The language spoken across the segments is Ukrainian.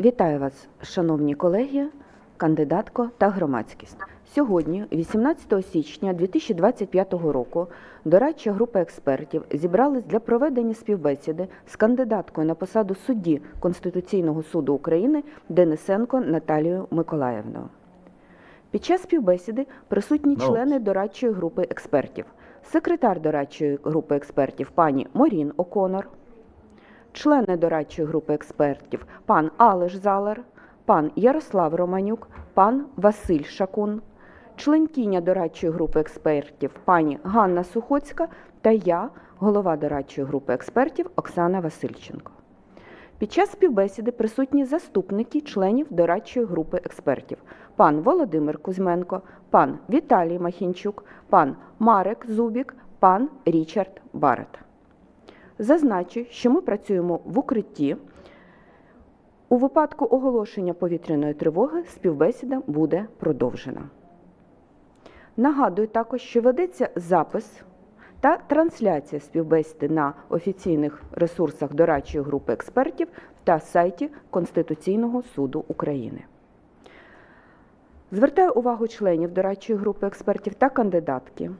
Вітаю вас, шановні колеги, кандидатко та громадськість. Сьогодні, 18 січня 2025 року, дорадча група експертів зібралась для проведення співбесіди з кандидаткою на посаду судді Конституційного суду України Денисенко Наталією Миколаївною. Під час співбесіди присутні Ну. члени дорадчої групи експертів, секретар дорадчої групи експертів пані Морін Оконор, члени дорадчої групи експертів пан Алеш Залер, пан Ярослав Романюк, пан Василь Шакун, членкиня дорадчої групи експертів пані Ганна Сухоцька та я, голова дорадчої групи експертів Оксана Васильченко. Під час співбесіди присутні заступники членів дорадчої групи експертів: пан Володимир Кузьменко, пан Віталій Махінчук, пан Марек Зубік, пан Річард Барет. Зазначу, що ми працюємо в укритті. У випадку оголошення повітряної тривоги співбесіда буде продовжена. Нагадую також, що ведеться запис та трансляція співбесіди на офіційних ресурсах дорадчої групи експертів та сайті Конституційного суду України. Звертаю увагу членів дорадчої групи експертів та кандидатки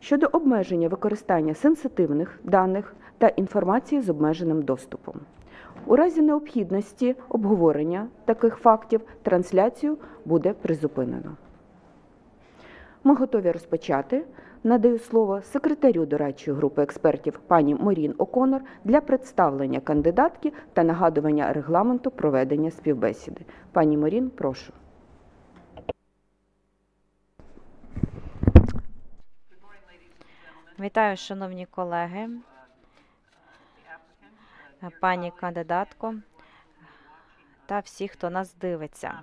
щодо обмеження використання сенситивних даних та інформації з обмеженим доступом. У разі необхідності обговорення таких фактів трансляцію буде призупинено. Ми готові розпочати. Надаю слово секретарю дорадчої групи експертів пані Морін Оконор для представлення кандидатки та нагадування регламенту проведення співбесіди. Пані Морін, прошу. Вітаю, шановні колеги, пані кандидатко та всі, хто нас дивиться.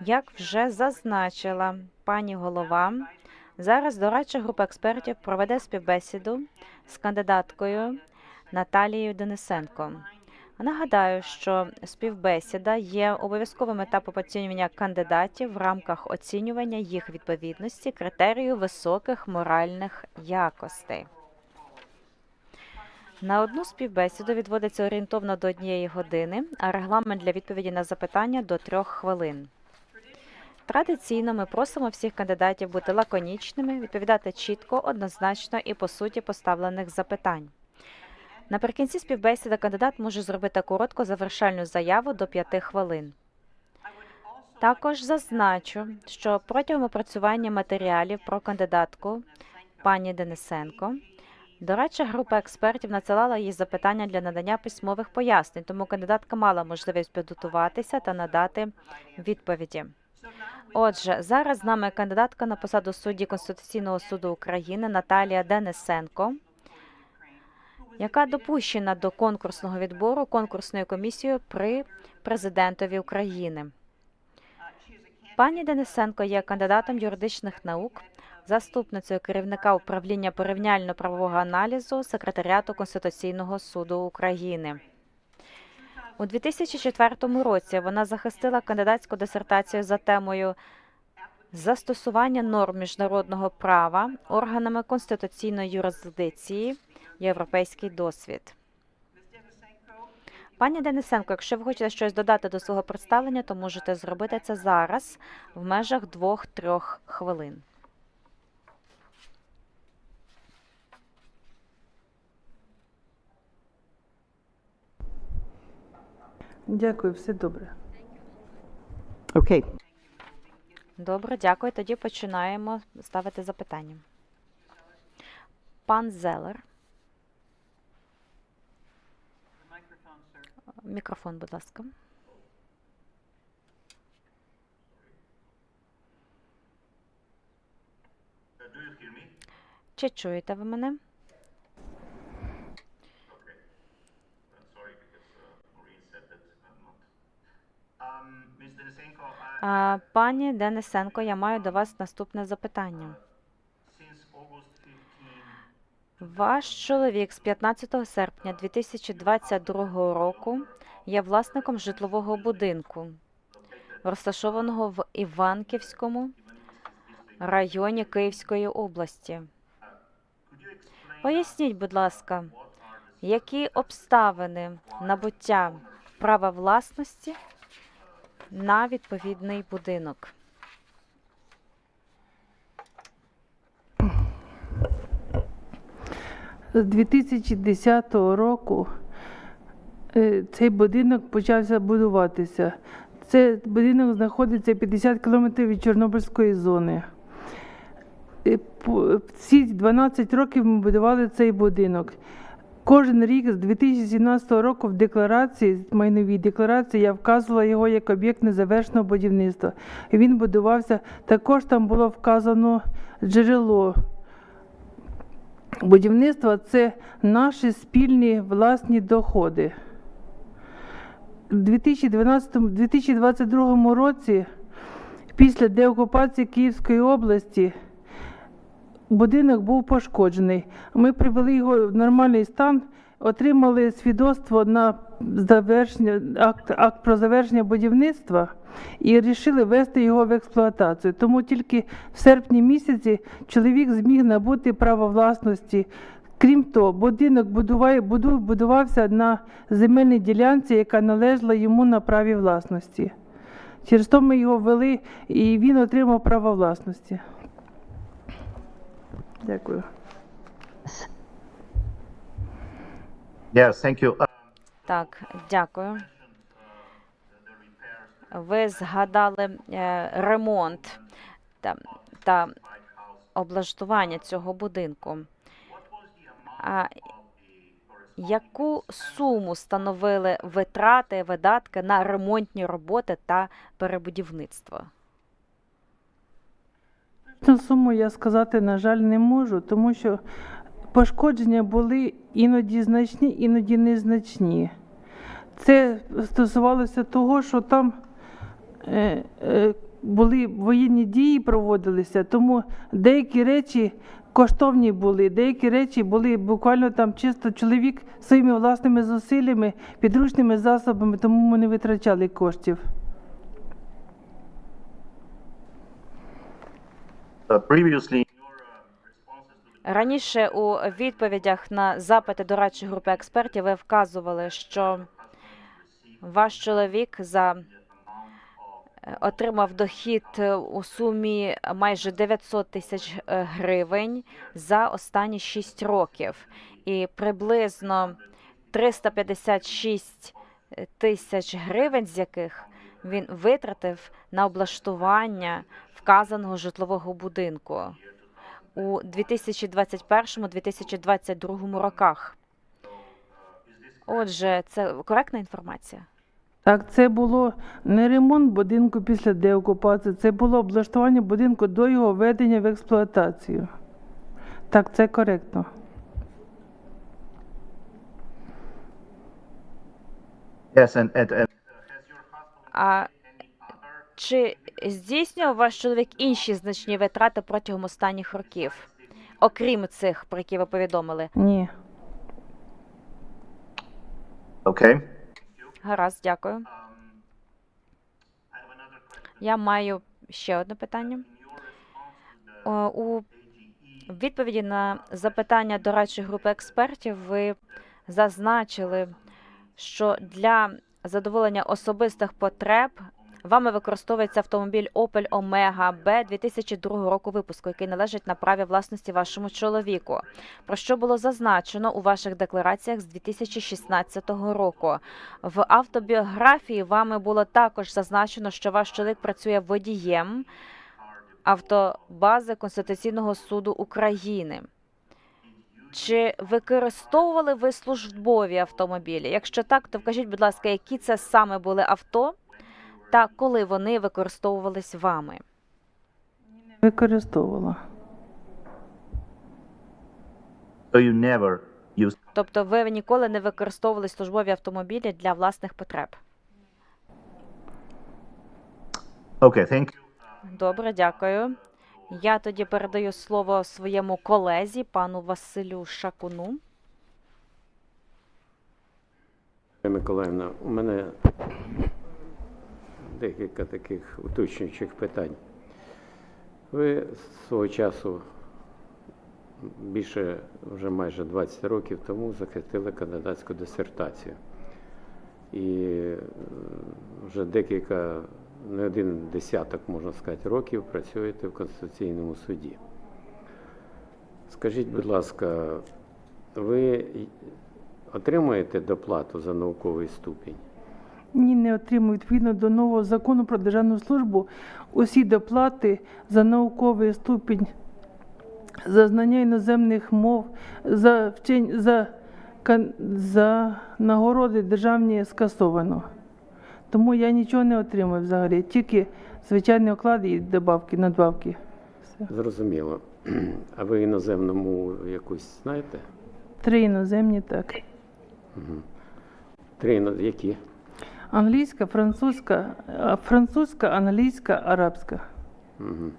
Як вже зазначила пані голова, зараз дорадча група експертів проведе співбесіду з кандидаткою Наталією Денисенко. Нагадаю, що співбесіда є обов'язковим етапом оцінювання кандидатів в рамках оцінювання їх відповідності критерію високих моральних якостей. На одну співбесіду відводиться орієнтовно до однієї години, а регламент для відповіді на запитання до трьох хвилин. Традиційно ми просимо всіх кандидатів бути лаконічними, відповідати чітко, однозначно і по суті поставлених запитань. Наприкінці співбесіди кандидат може зробити коротку завершальну заяву до 5 хвилин. Також зазначу, що протягом опрацювання матеріалів про кандидатку пані Денисенко дорадча група експертів надсилала їй запитання для надання письмових пояснень, тому кандидатка мала можливість підготуватися та надати відповіді. Отже, зараз з нами кандидатка на посаду судді Конституційного суду України Наталія Денисенко яка допущена до конкурсного відбору конкурсною комісією при президентові України. Пані Денисенко є кандидатом юридичних наук, заступницею керівника управління порівняльно-правового аналізу секретаріату Конституційного суду України. У 2004 році вона захистила кандидатську дисертацію за темою застосування норм міжнародного права органами конституційної юрисдикції європейський досвід. Пані Денисенко, якщо ви хочете щось додати до свого представлення, то можете зробити це зараз в межах двох-трьох хвилин. Дякую, все добре. Okay. Добре, дякую. Тоді починаємо ставити запитання. Пан Зелер. Мікрофон, будь ласка. Чи чуєте ви мене? Пані Денисенко, я маю до вас наступне запитання. Ваш чоловік з 15 серпня 2022 року є власником житлового будинку, розташованого в Іванківському районі Київської області. Поясніть, будь ласка, які обставини набуття права власності на відповідний будинок. З 2010 року е, цей будинок почався будуватися. Цей будинок знаходиться 50 кілометрів від Чорнобильської зони. Е, Ці 12 років ми будували цей будинок. Кожен рік з 2017 року в декларації, майновій декларації, я вказувала його як об'єкт незавершеного будівництва. Він будувався. Також там було вказано джерело Будівництво це наші спільні власні доходи. У 2012-2022 році, після деокупації Київської області, будинок був пошкоджений. Ми привели його в нормальний стан, отримали свідоцтво на завершення, акт, акт про завершення будівництва і вирішили ввести його в експлуатацію. Тому тільки в серпні місяці чоловік зміг набути право власності. Крім того, будинок будуває, буду- будувався на земельній ділянці, яка належала йому на праві власності. Через то ми його ввели і він отримав право власності. Дякую. Yes, thank you. Так, дякую. Ви згадали е, ремонт та, та облаштування цього будинку. А яку суму становили витрати, видатки на ремонтні роботи та перебудівництво? Точну суму я сказати, на жаль, не можу, тому що пошкодження були іноді значні, іноді незначні. Це стосувалося того, що там е, е, були воєнні дії проводилися, тому деякі речі коштовні були, деякі речі були буквально там чисто чоловік своїми власними зусиллями, підручними засобами, тому ми не витрачали коштів. uh, previously, Раніше у відповідях на запити дорадчої групи експертів ви вказували, що ваш чоловік за е, отримав дохід у сумі майже 900 тисяч е, гривень за останні 6 років, і приблизно 356 тисяч гривень, з яких він витратив на облаштування вказаного житлового будинку у 2021-2022 роках. Отже, це коректна інформація. Так, це було не ремонт будинку після деокупації, це було облаштування будинку до його введення в експлуатацію. Так, це коректно. yes, and, and, and А чи здійснював ваш чоловік інші значні витрати протягом останніх років, окрім цих, про які ви повідомили? Ні. okay. Гаразд, дякую. Я маю ще одне питання. О, У відповіді на запитання дорадчої групи експертів ви зазначили, що для задоволення особистих потреб вами використовується автомобіль Opel Omega B 2002 року випуску, який належить на праві власності вашому чоловіку. Про що було зазначено у ваших деклараціях з 2016 року. В автобіографії вами було також зазначено, що ваш чоловік працює водієм автобази Конституційного суду України. Чи використовували ви службові автомобілі? Якщо так, то вкажіть, будь ласка, які це саме були авто та коли вони використовувались вами? Використовувала. So you never used. Тобто ви ніколи не використовували службові автомобілі для власних потреб? Okay, thank you. Добре, дякую. Я тоді передаю слово своєму колезі, пану Василю Шакуну. Миколаївна, у мене декілька таких уточнюючих питань. Ви свого часу більше вже майже 20 років тому захистили кандидатську дисертацію. і е, вже декілька, не один десяток, можна сказати, років працюєте в Конституційному суді. Скажіть, будь ласка, ви отримуєте доплату за науковий ступінь? Ні, не отримую відповідно до нового закону про державну службу усі доплати за науковий ступінь, за знання іноземних мов, за вчень, за, за нагороди державні скасовано. Тому я нічого не отримую взагалі, тільки звичайні оклади і добавки, надбавки. Все. Зрозуміло. А ви іноземну мову якусь знаєте? Три іноземні так. Три іно- які? Англійська, французька, французька, англійська, арабська. Угу.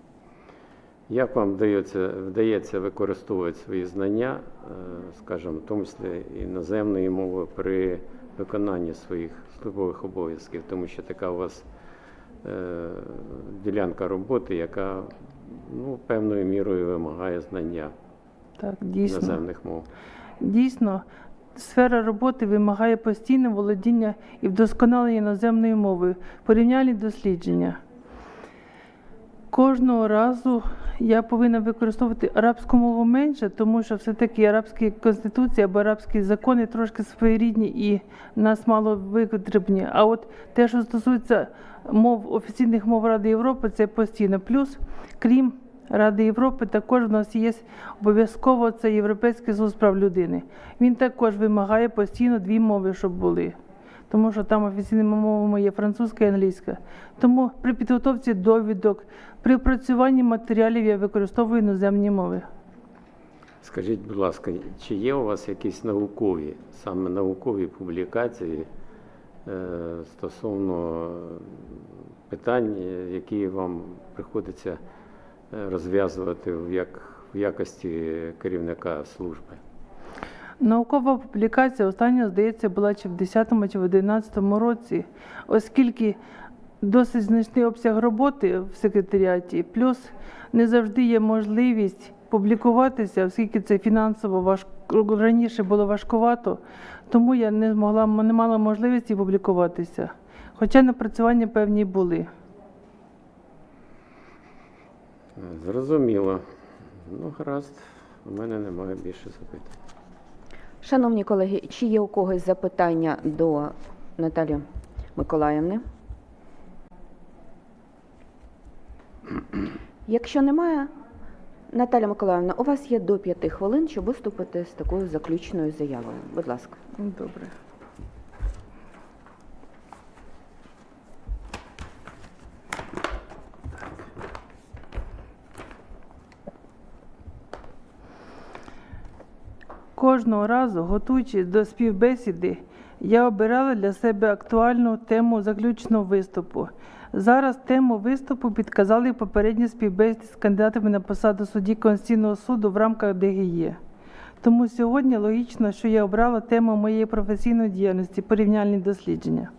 Як вам вдається, вдається використовувати свої знання, е, скажімо, в тому числі іноземної мови при виконанні своїх службових обов'язків, тому що така у вас е, ділянка роботи, яка ну, певною мірою вимагає знання Так, дійсно. іноземних мов. Дійсно, сфера роботи вимагає постійне володіння і вдосконалення іноземної мови, порівняльні дослідження. Кожного разу я повинна використовувати арабську мову менше, тому що все-таки арабські конституції або арабські закони трошки своєрідні і нас мало витребні. А от те, що стосується мов офіційних мов Ради Європи, це постійно. Плюс, крім Ради Європи, також в нас є обов'язково це Європейський суд прав людини. Він також вимагає постійно дві мови, щоб були. Тому що там офіційними мовами є французька і англійська. Тому при підготовці довідок, при опрацюванні матеріалів я використовую іноземні мови. Скажіть, будь ласка, чи є у вас якісь наукові, саме наукові публікації е, стосовно питань, е, які вам приходиться розв'язувати в, як, в якості керівника служби? Наукова публікація остання, здається, була чи в 10 чи в 11 році, оскільки досить значний обсяг роботи в секретаріаті, плюс не завжди є можливість публікуватися, оскільки це фінансово важко раніше було важкувато, тому я не змогла не мала можливості публікуватися. Хоча напрацювання певні були. Зрозуміло. Ну, гаразд, у мене немає більше запитань. Шановні колеги, чи є у когось запитання до Наталі Миколаївни? Якщо немає, Наталя Миколаївна, у вас є до п'яти хвилин, щоб виступити з такою заключною заявою. Будь ласка. Добре. Кожного разу, готуючись до співбесіди, я обирала для себе актуальну тему заключного виступу. Зараз тему виступу підказали попередні співбесіди з кандидатами на посаду судді Конституційного суду в рамках ДГЄ. Тому сьогодні логічно, що я обрала тему моєї професійної діяльності порівняльні дослідження.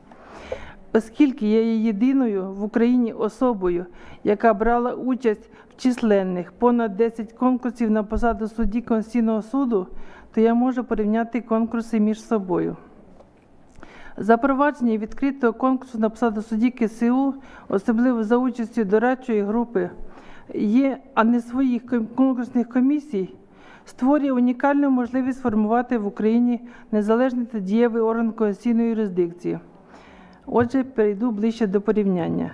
Оскільки я є єдиною в Україні особою, яка брала участь в численних понад 10 конкурсів на посаду судді Конституційного суду, то я можу порівняти конкурси між собою. Запровадження відкритого конкурсу на посаду судді КСУ, особливо за участю дорадчої групи, є, а не своїх конкурсних комісій, створює унікальну можливість формувати в Україні незалежний та дієвий орган конституційної юрисдикції. Отже, перейду ближче до порівняння.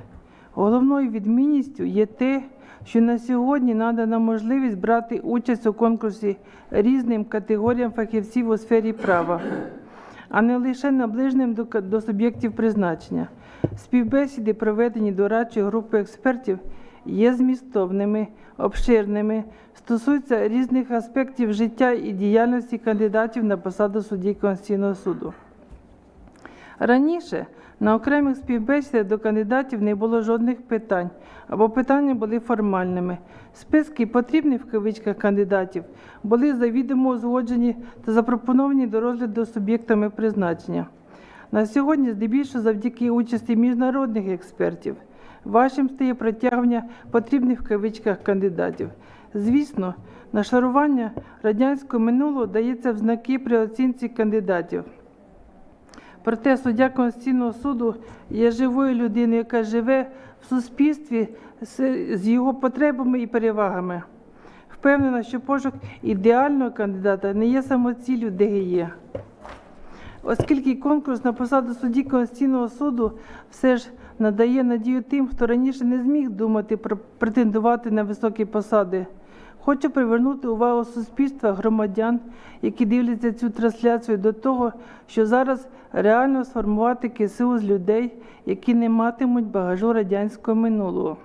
Головною відмінністю є те, що на сьогодні надана можливість брати участь у конкурсі різним категоріям фахівців у сфері права, а не лише наближеним до, суб'єктів призначення. Співбесіди, проведені дорадчою групою експертів, є змістовними, обширними, стосуються різних аспектів життя і діяльності кандидатів на посаду судді Конституційного суду. Раніше на окремих співбесідах до кандидатів не було жодних питань або питання були формальними. Списки потрібних в кавичках кандидатів були завідомо узгоджені та запропоновані до розгляду суб'єктами призначення. На сьогодні, здебільшого завдяки участі міжнародних експертів, вашим стає притягування потрібних в кавичках кандидатів. Звісно, нашарування радянського минулого дається в знаки при оцінці кандидатів. Проте суддя Конституційного суду є живою людиною, яка живе в суспільстві з, його потребами і перевагами. Впевнена, що пошук ідеального кандидата не є самоціллю ДГЄ. Оскільки конкурс на посаду судді Конституційного суду все ж надає надію тим, хто раніше не зміг думати про претендувати на високі посади. Хочу привернути увагу суспільства громадян, які дивляться цю трансляцію до того, що зараз реально сформувати КСУ з людей, які не матимуть багажу радянського минулого.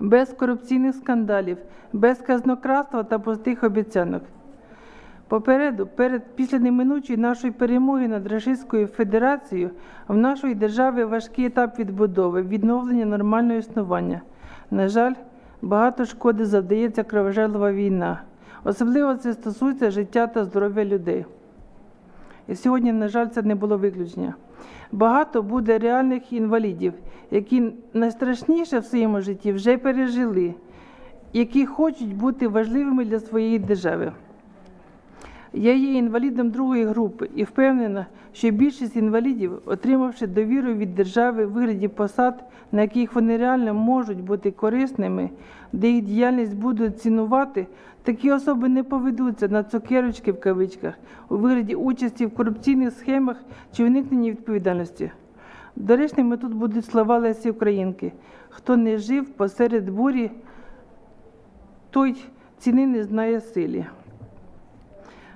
Без корупційних скандалів, без казнократства та пустих обіцянок. Попереду, перед після неминучої нашої перемоги над Рашистською Федерацією, в нашої держави важкий етап відбудови, відновлення нормального існування. На жаль, багато шкоди завдається кровожерлива війна. Особливо це стосується життя та здоров'я людей. І сьогодні, на жаль, це не було виключення. Багато буде реальних інвалідів, які найстрашніше в своєму житті вже пережили, які хочуть бути важливими для своєї держави. Я є інвалідом другої групи і впевнена, що більшість інвалідів, отримавши довіру від держави в вигляді посад, на яких вони реально можуть бути корисними, де їх діяльність будуть цінувати, такі особи не поведуться на цукерочки в кавичках у вигляді участі в корупційних схемах чи уникненні відповідальності. Доречними тут будуть слова Лесі Українки. Хто не жив посеред бурі, той ціни не знає силі.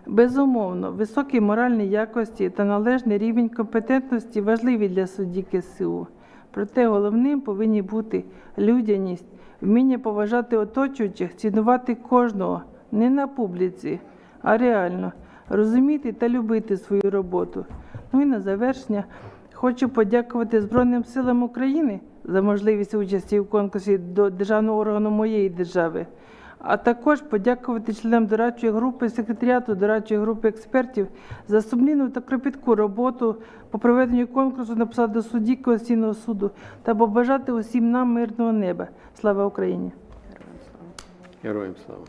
Безумовно, високі моральні якості та належний рівень компетентності важливі для судді КСУ. Проте головним повинні бути людяність, вміння поважати оточуючих, цінувати кожного не на публіці, а реально розуміти та любити свою роботу. Ну і на завершення хочу подякувати Збройним силам України за можливість участі в конкурсі до державного органу моєї держави а також подякувати членам дорадчої групи, секретаріату дорадчої групи експертів за сумлінну та кропітку роботу по проведенню конкурсу на посаду судді Конституційного суду та побажати усім нам мирного неба. Слава Україні! Героям слава.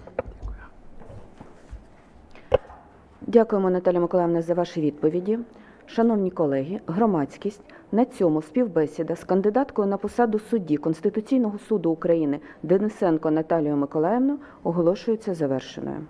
Дякуємо, Наталя Миколаївна, за ваші відповіді. Шановні колеги, громадськість, на цьому співбесіда з кандидаткою на посаду судді Конституційного суду України Денисенко Наталією Миколаївною оголошується завершеною.